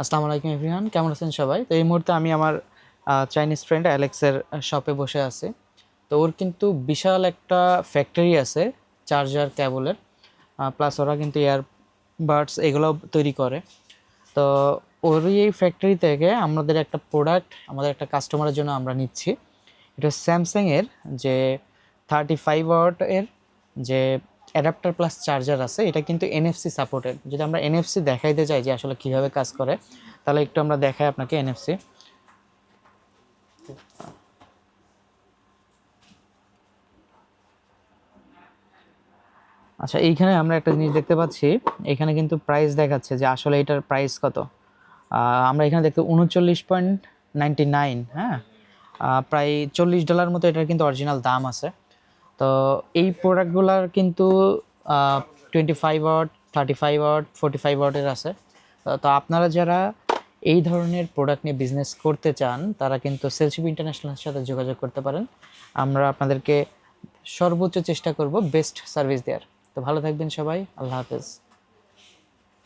আসসালামু আলাইকুম এভরিওয়ান, কেমন আছেন সবাই? তো এই মুহূর্তে আমি আমার চাইনিজ ফ্রেন্ড অ্যালেক্সের শপে বসে আছি। তো ওর কিন্তু বিশাল একটা ফ্যাক্টরি আছে চার্জার ক্যাবলের প্লাস ওরা কিন্তু ইয়ারবাডস এগুলো তৈরি করে। তো ওরই এই ফ্যাক্টরি থেকে আমাদের একটা প্রোডাক্ট আমাদের একটা কাস্টমারের জন্য আমরা নিচ্ছি। এটা স্যামসাংয়ের যে থার্টি ফাইভ এর, যে অ্যাডাপ্টার প্লাস চার্জার আছে, এটা কিন্তু এনএফসি সাপোর্টেড যদি আমরা এনএফসি দেখাইতে চাই যে আসলে কীভাবে কাজ করে, তাহলে একটু আমরা দেখাই আপনাকে এনএফসি আচ্ছা এইখানে আমরা একটা জিনিস দেখতে পাচ্ছি, এখানে কিন্তু প্রাইস দেখাচ্ছে যে আসলে এটার প্রাইস কত। আমরা এখানে দেখতে উনচল্লিশ পয়েন্ট নাইনটি নাইন হ্যাঁ? প্রায় চল্লিশ ডলার মতো এটার কিন্তু অরিজিনাল দাম আছে। তো এই প্রোডাক্টগুলার কিন্তু twenty five ward thirty five ward forty five ওয়ার্ডের আছে তো- আপনারা যারা এই ধরনের প্রোডাক্ট নিয়ে বিজনেস করতে চান, তারা কিন্তু সেলসিপ ইন্টারন্যাশনালের সাথে যোগাযোগ করতে পারেন। আমরা আপনাদেরকে সর্বোচ্চ চেষ্টা করব বেস্ট সার্ভিস দেওয়ার তো ভালো থাকবেন সবাই, আল্লাহ হাফেজ।